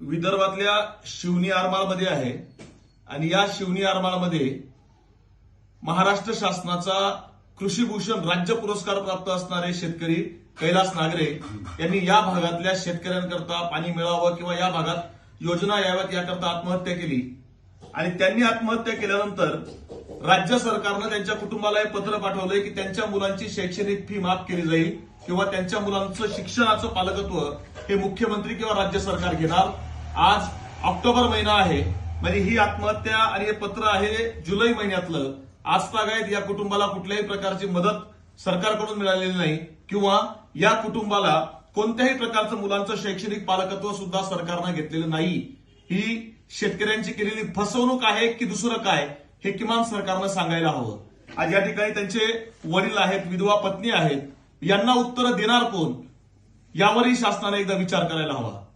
विदर्भातल्या शिवनी आरमाळमध्ये आहे. आणि या शिवनी आरमाळमध्ये महाराष्ट्र शासनाचा कृषीभूषण राज्य पुरस्कार प्राप्त असणारे शेतकरी कैलास नागरे यांनी या भागातल्या शेतकऱ्यांकरता पाणी मिळावं किंवा या भागात योजना याव्यात याकरता आत्महत्या केली. आणि त्यांनी आत्महत्या केल्यानंतर राज्य सरकारनं त्यांच्या कुटुंबाला हे पत्र पाठवलंय की त्यांच्या मुलांची शैक्षणिक फी माफ केली जाईल किंवा त्यांच्या मुलांचं शिक्षणाचं पालकत्व हे मुख्यमंत्री किंवा राज्य सरकार घेणार. आज ऑक्टोबर महिना आहे. म्हणजे ही आत्महत्या आणि हे पत्र आहे जुलै महिन्यातलं. आजतागायत या कुटुंबाला कुठल्याही प्रकारची मदत सरकारकडून मिळालेली नाही. किंवा या कुटुंबाला कोणत्याही प्रकारचं मुलांचं शैक्षणिक पालकत्व सुद्धा सरकारनं घेतलेलं नाही. ही शेतकऱ्यांची केलेली फसवणूक आहे की दुसरं काय हे किमान सरकारनं सांगायला हवं. आज या ठिकाणी त्यांचे वडील आहेत विधवा पत्नी आहेत. यांना उत्तरं देणार कोण? यावरही शासनाने एकदा विचार करायला हवा.